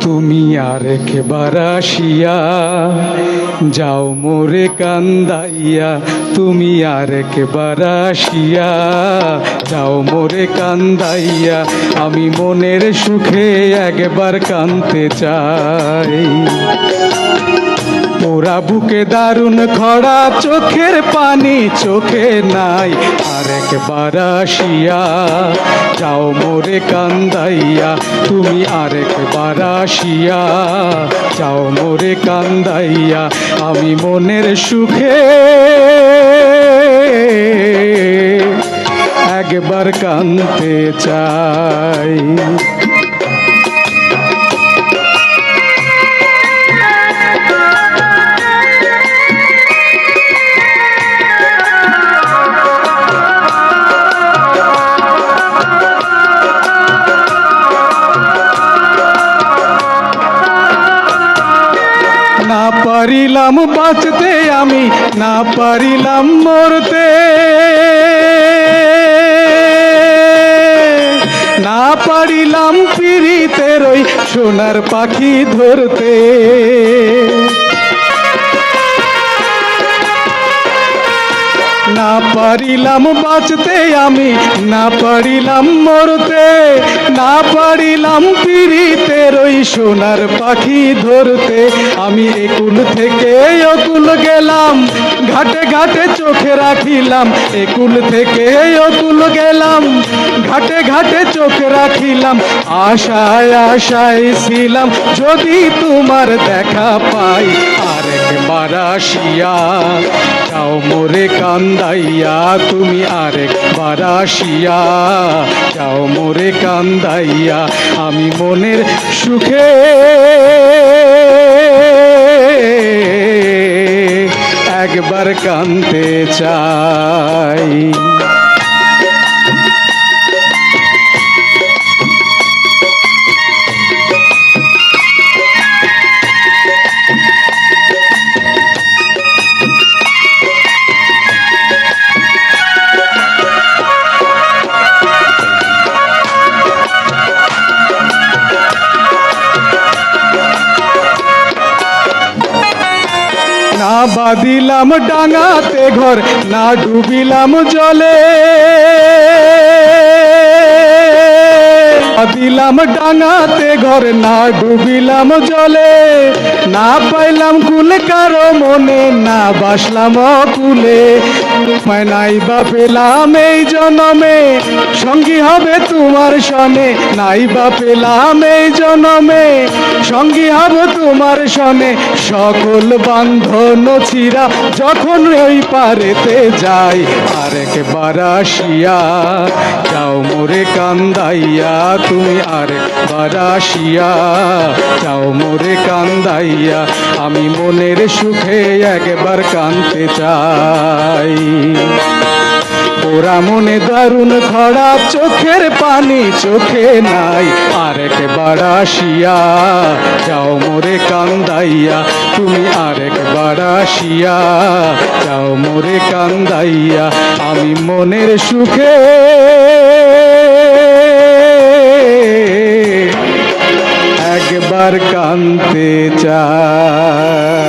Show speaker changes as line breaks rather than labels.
তুমি আর একবার আসিয়া যাও মোরে কান্দাইয়া। তুমি আর একবার আসিয়া যাও মোরে কান্দাইয়া। আমি মনের সুখে একবার কানতে চাই। ওরা বুকে দারুণ খরা, চোখের পানি চোখে নাই। আর একবার আসিয়া যাও মোরে কান্দাইয়া, তুমি আর একবার আসিয়া যাও মোরে কান্দাইয়া, আমি মনের সুখে। একবার কানতে চাই। পারিলাম বাঁচতে আমি না পারিলাম মরতে। না পারিলাম ফিরিতে রই সোনার পাখি ধরতে। পারিলাম বাঁচতে আমি, না পারিলাম মরতে, না পারিলাম পিড়িতের ওই সোনার পাখি ধরতে। আমি একুল থেকে অকুল গেলাম, ঘাটে ঘাটে চোখে রাখিলাম। একুল থেকে অকুল গেলাম, ঘাটে ঘাটে চোখে রাখিলাম। আশায় আশায় ছিলাম, যদি তোমার দেখা পাই আর একবার আসিয়া মোরে কান্দাইয়া, তুমি আরেকবার আসিয়া যাও মোরে কান্দাইয়া, আমি মনের সুখে। একবার কানতে চাই। না বাঁধিলাম ডাঙাতে ঘর, না ডুবিলাম জলে। দিলাম ডাঙাতে ঘর, না ডুবিলাম জলে। না পাইলাম কুল কারও মনে, না বাসলাম কুলে নাই পেলাম এই জনমে সঙ্গী হবে তোমার সনে। নাই বা পেলাম এই জনমে সঙ্গী হবে তোমার সনে। সকল বান্ধন ছিরা যখন ওই পারেতে যাই আর একবার আসিয়া যাও মোরে কান্দাইয়া তুমি আর একবার আসিয়া যাও মোরে কান্দাইয়া, আমি মনের সুখে একবার কানতে চাই। ওরা মনে দারুণ খরা চোখের পানি চোখে নাই। আরেক আসিয়া যাও মোরে কান্দাইয়া, তুমি আরেক আসিয়া যাও মোরে কান্দাইয়া, আমি মনের সুখে। একবার কানতে চাই।